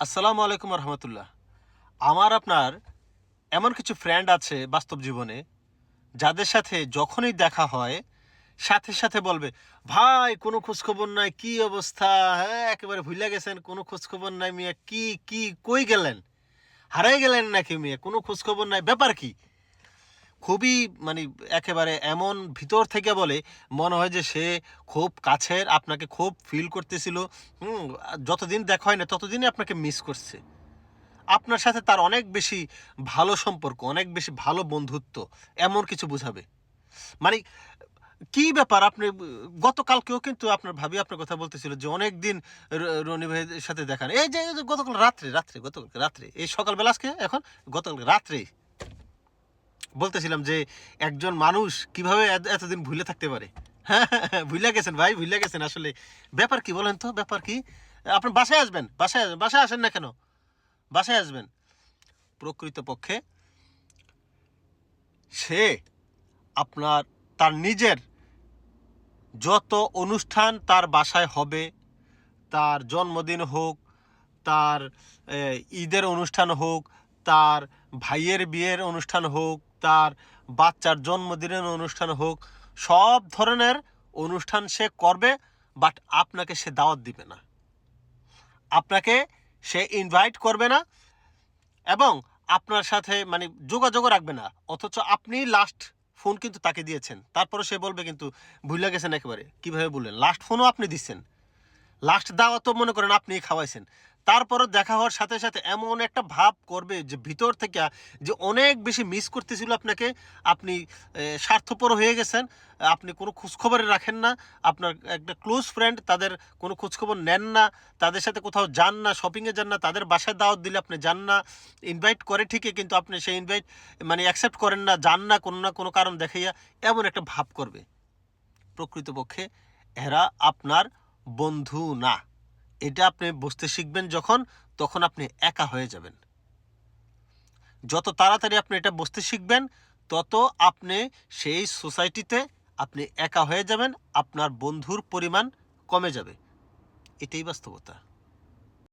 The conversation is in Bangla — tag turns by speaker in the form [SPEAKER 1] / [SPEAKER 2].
[SPEAKER 1] আসসালামু আলাইকুম রহমতুল্লাহ। আমার আপনার এমন কিছু ফ্রেন্ড আছে বাস্তব জীবনে, যাদের সাথে যখনই দেখা হয়, সাথে সাথে বলবে, ভাই, কোনো খোঁজখবর নাই, কি অবস্থা? হ্যাঁ একেবারে ভুলে গেছেন, কোনো খোঁজখবর নাই মিয়া, কি কি, কই গেলেন? হারাই গেলেন নাকি মেয়ে? কোনো খোঁজখবর নাই, ব্যাপার কি? খুবই মানে একেবারে এমন ভিতর থেকে বলে, মনে হয় যে সে খুব কাছের, আপনাকে খুব ফিল করতেছিল। হুম, যতদিন দেখা হয় না, ততদিনই আপনাকে মিস করছে। আপনার সাথে তার অনেক বেশি ভালো সম্পর্ক, অনেক বেশি ভালো বন্ধুত্ব, এমন কিছু বুঝাবে। মানে কি ব্যাপার আপনি, গতকালকেও কিন্তু আপনার ভাবি আপনার কথা বলতেছিল যে অনেক দিন রনি ভাইয়ের সাথে দেখান এই যে গতকাল রাত্রে রাত্রে গতকাল রাত্রে, এই সকালবেলা আজকে, এখন গতকাল রাত্রে বলতেছিলাম যে একজন মানুষ কীভাবে এত- এতদিন ভুলে থাকতে পারে? হ্যাঁ ভুলে গেছেন ভাই, ভুলে গেছেন আসলে। ব্যাপার কি বলেন তো, ব্যাপার কি? আপনি বাসায় আসবেন, বাসায় বাসায় আসেন না কেন? বাসায় আসবেন। প্রকৃতপক্ষে সে আপনার, তার নিজের যত অনুষ্ঠান তার বাসায় হবে, তার জন্মদিন হোক, তার ঈদের অনুষ্ঠান হোক, তার ভাইয়ের বিয়ের অনুষ্ঠান হোক, তার বাচ্চার জন্মদিনের অনুষ্ঠান হোক, সব ধরনের অনুষ্ঠান সে করবে বাট আপনাকে সে দাওয়াত দিবে না। আপনাকে সে ইনভাইট করবে না এবং আপনার সাথে মানে যোগাযোগও রাখবে না। অথচ আপনি লাস্ট ফোন কিন্তু তাকে দিয়েছেন। তারপরে সে বলবে কিন্তু, ভুলে গেছেন একেবারে। কীভাবে বললেন? লাস্ট ফোনও আপনি দিচ্ছেন। লাস্ট দাওয়াতও মনে করেন আপনি খাওয়াইছেন। তারপরও দেখা হওয়ার সাথে সাথে এমন একটা ভাব করবে যে ভিতর থেকে যে অনেক বেশি মিস করতেছিল আপনাকে। আপনি স্বার্থপর হয়ে গেছেন, আপনি কোনো খোঁজখবর রাখেন না, আপনার একটা ক্লোজ ফ্রেন্ড তাদের কোনো খোঁজখবর নেন না, তাদের সাথে কোথাও যান না শপিংয়ে যান না, তাদের বাসায় দাওয়াত দিলে আপনি যান না ইনভাইট করে ঠিকই, কিন্তু আপনি সেই ইনভাইট মানে অ্যাকসেপ্ট করেন না, যান না, কোনো না কোনো কারণ দেখাইয়া এমন একটা ভাব করবে। প্রকৃতপক্ষে এরা আপনার বন্ধু না। এটা আপনি বুঝতে শিখবেন যখন, তখন আপনি একা হয়ে যাবেন। যত তাড়াতাড়ি আপনি এটা বুঝতে শিখবেন, তত আপনি সেই সোসাইটিতে আপনি একা হয়ে যাবেন, আপনার বন্ধুর পরিমাণ কমে যাবে। এটাই বাস্তবতা।